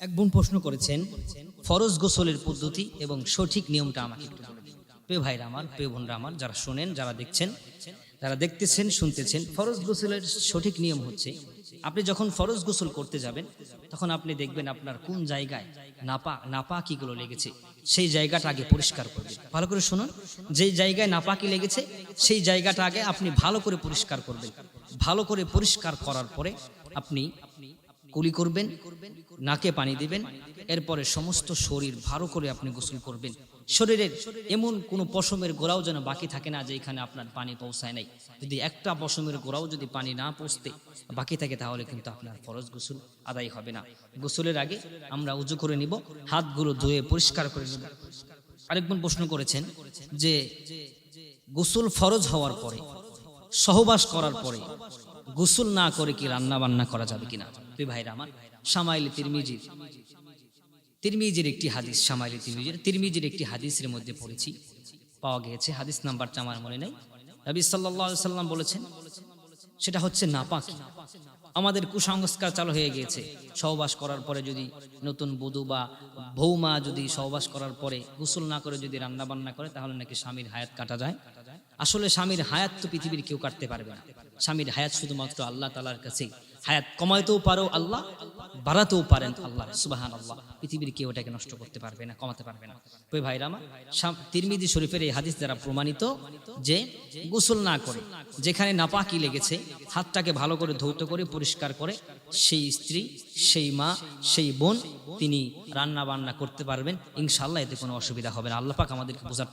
এক বোন প্রশ্ন করেছেন, ফরজ গোসলের পদ্ধতি এবং সঠিক নিয়মটা আমাকে প্রিয় ভাইরা আমার, প্রিয় বোনরা যারা শোনেন, যারা দেখছেন, যারা দেখতেছেন, শুনতেছেন, ফরজ গোসলের সঠিক নিয়ম হচ্ছে, আপনি যখন ফরজ গোসল করতে যাবেন, তখন আপনি দেখবেন আপনার কোন জায়গায় নাপা, নাপাকিগুলো লেগেছে, সেই জায়গাটা আগে পরিষ্কার করবেন। ভালো করে শুনুন, যেই জায়গায় নাপাকি লেগেছে, সেই জায়গাটা আগে আপনি ভালো করে পরিষ্কার করবেন। ভালো করে পরিষ্কার করার পরে আপনি কুলি করবেন, নাকে পানি দিবেন, এরপরে সমস্ত শরীর ভালো করে আপনি গোসল করবেন। শরীরের এমন কোনো পশমের গোড়াও যেন বাকি থাকে না যে এখানে আপনার পানি পৌঁছায় নাই। যদি একটা পশমের গোড়াও যদি পানি না পৌঁছতে বাকি থাকে তাহলে কিন্তু আপনার ফরজ গোসল আদায় হবে না। গোসলের আগে আমরা উজু করে নিব, হাতগুলো ধুয়ে পরিষ্কার করে নেব। আরেকজন প্রশ্ন করেছেন যে, গোসল ফরজ হওয়ার পরে সহবাস করার পরে গোসল না করে কি রান্না বান্না করা যাবে কিনা? তুই ভাইরা আমার সামাইলে তিরমিজির তিরমিজির একটি হাদিস সামাইলে তিরমিজির। তিরমিজির একটি হাদিসের মধ্যে পড়েছি। পাওয়া গিয়েছে, হাদিস নাম্বারটা আমার মনে নাই। নবী সাল্লাম বলেছেন, সেটা হচ্ছে নাপাকি। আমাদের কুসংস্কার চালু হয়ে গিয়েছে। সহবাস করার পরে যদি নতুন বধূ বা বৌমা যদি সহবাস করার পরে গোসল না করে যদি রান্না বান্না করে, তাহলে নাকি স্বামীর হায়াত কাটা যায়। আসলে স্বামীর হায়াত তো পৃথিবীর কেউ কাটতে পারবে না। স্বামীর হায়াত শুধুমাত্র আল্লাহ তালার কাছেই। হায়াত কমাইতেও পারো আল্লাহ, বাড়াতেও পারেন আল্লাহ সুবাহান আল্লাহ পৃথিবীর কেউ এটাকে নষ্ট করতে পারবে না, কমাতে পারবে না। ওই ভাইরা আমার? সাম- তিরমিজি শরীফের এই হাদিস দ্বারা প্রমাণিত যে গোসল না করে, যেখানে নাপাকি লেগেছে, হাতটাকে ভালো করে ধৌত করে, পরিষ্কার করে, সেই স্ত্রী, সেই মা, সেই বোন, তিনি রান্না বান্না করতে পারবেন। ইনশাল্লাহ এতে কোনো অসুবিধা হবে না। আল্লাহ পাক আমাদেরকে বোঝার